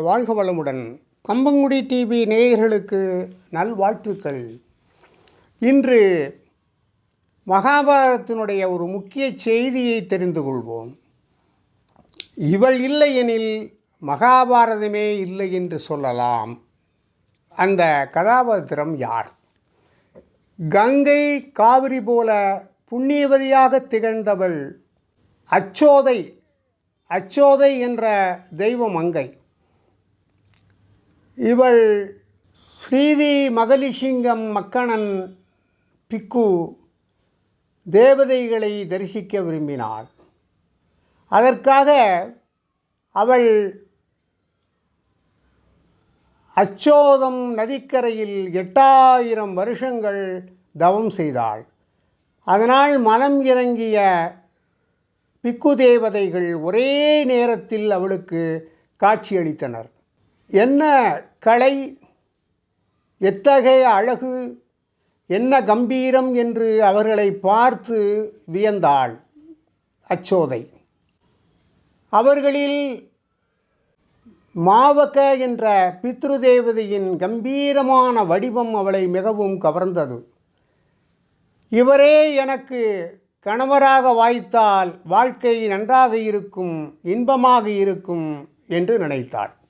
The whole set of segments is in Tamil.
வாழ்க வளமுடன் கம்பங்குடி டிவி நேயர்களுக்கு நல்வாழ்த்துக்கள். இன்று மகாபாரதத்தினுடைய ஒரு முக்கிய செய்தியை தெரிந்து கொள்வோம். இவள் இல்லை எனில் மகாபாரதமே இல்லை என்று சொல்லலாம். அந்த கதாபாத்திரம் யார்? கங்கை காவிரி போல புண்ணியவதியாக திகழ்ந்தவள் அச்சோதை அச்சோதை என்ற தெய்வம் மங்கை. இவள் ஸ்ரீதி மகளிசிங்கம் மக்கணன் பிக்கு தேவதைகளை தரிசிக்க விரும்பினாள். அதற்காக அவள் அச்சோதம் நதிக்கரையில் எட்டாயிரம் வருஷங்கள் தவம் செய்தாள். அதனால் மனம் இறங்கிய பிக்கு தேவதைகள் ஒரே நேரத்தில் அவளுக்கு காட்சியளித்தனர். என்ன கலை எத்தகைய அழகு என்ன கம்பீரம் என்று அவர்களை பார்த்து வியந்தாள் அச்சோதை. அவர்களில் மாவக்க என்ற பித்ரு தேவதையின் கம்பீரமான வடிவம் அவளை மிகவும் கவர்ந்தது. இவரே எனக்கு கணவராக வாய்த்தால் வாழ்க்கை நன்றாக இருக்கும் இன்பமாக இருக்கும் என்று நினைத்தாள்.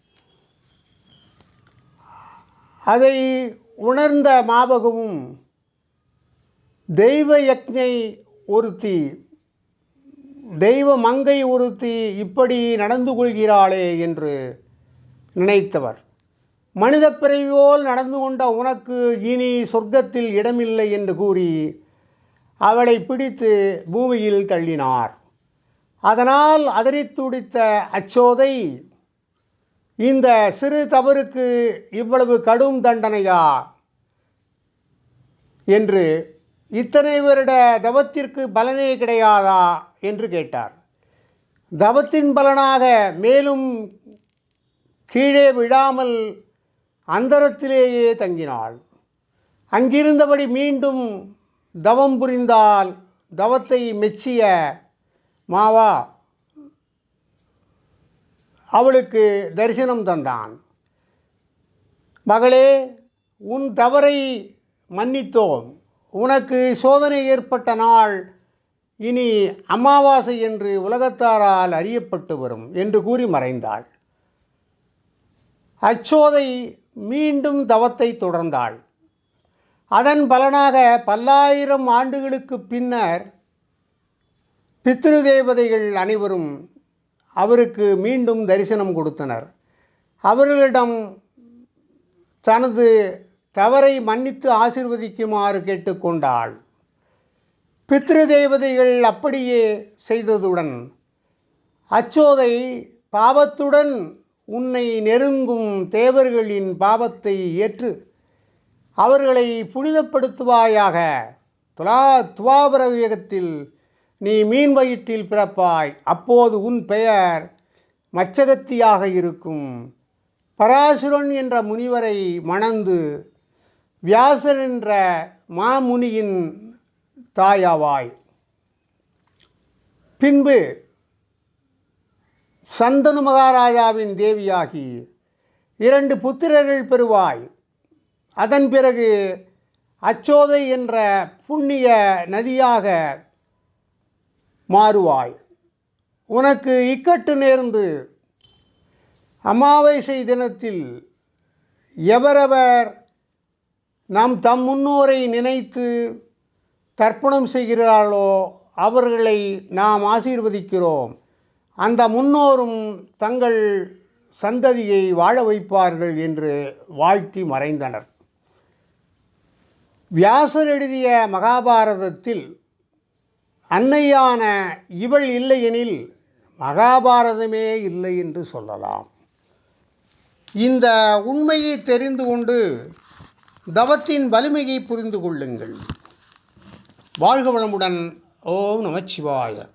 அதை உணர்ந்த மாபகமும் தெய்வ யக்ஞை ஒருத்தி தெய்வ மங்கை ஒருத்தி இப்படி நடந்து கொள்கிறாளே என்று நினைத்தவர். மனித பிறவியோல் நடந்து கொண்ட உனக்கு இனி சொர்க்கத்தில் இடமில்லை என்று கூறி அவளை பிடித்து பூமியில் தள்ளினார். அதனால் அதறித்துடித்த அச்சோதை இந்த சிறு தவறுக்கு இவ்வளவு கடும் தண்டனையா? என்று இத்தனை வருட தவத்திற்கு பலனே கிடையாதா? என்று கேட்டார். தவத்தின் பலனாக மேலும் கீழே விழாமல் அந்தரத்திலேயே தங்கினாள். அங்கிருந்தபடி மீண்டும் தவம் புரிந்தால் தவத்தை மெச்சிய மாவா அவளுக்கு தரிசனம் தந்தான். மகளே உன் தவறை மன்னித்தோம். உனக்கு சோதனை ஏற்பட்ட நாள் இனி அமாவாசை என்று உலகத்தாரால் அறியப்பட்டு வரும் என்று கூறி மறைந்தாள். அச்சோதை மீண்டும் தவத்தை தொடர்ந்தாள். அதன் பலனாக பல்லாயிரம் ஆண்டுகளுக்கு பின்னர் பித்ரு தேவதைகள் அனைவரும் அவருக்கு மீண்டும் தரிசனம் கொடுத்தனர். அவர்களிடம் தனது தவறை மன்னித்து ஆசிர்வதிக்குமாறு கேட்டுக்கொண்டாள். பித்ரு தேவதைகள் அப்படியே செய்ததுடன் அச்சோதை பாவத்துடன் உன்னை நெருங்கும் தேவர்களின் பாவத்தை ஏற்று அவர்களை புனிதப்படுத்துவாயாக. துலா துவாபரயுகத்தில் நீ மீன் வயிற்றில் பிறப்பாய் அப்போது உன் பெயர் மச்சகத்தியாக இருக்கும். பராசுரன் என்ற முனிவரை மணந்து வியாசர் என்ற மாமுனியின் தாயாவாய். பின்பு சந்தனு மகாராஜாவின் தேவியாகி இரண்டு புத்திரர்கள் பெறுவாய். அதன் பிறகு அச்சோதை என்ற புண்ணிய நதியாக மாறுவாய். உனக்கு இக்கட்டு நேர்ந்து அமாவாசை தினத்தில் எவரவர் நம் தம் முன்னோரை நினைத்து தர்ப்பணம் செய்கிறார்களோ அவர்களை நாம் ஆசீர்வதிக்கிறோம். அந்த முன்னோரும் தங்கள் சந்ததியை வாழ வைப்பார்கள் என்று வாழ்த்தி மறைந்தனர். வியாசர் எழுதிய மகாபாரதத்தில் அன்னையான இவள் இல்லையெனில் மகாபாரதமே இல்லை என்று சொல்லலாம். இந்த உண்மையை தெரிந்து கொண்டு தவத்தின் வலிமையை புரிந்து கொள்ளுங்கள். வாழ்க வளமுடன். ஓம் நமச்சிவாய.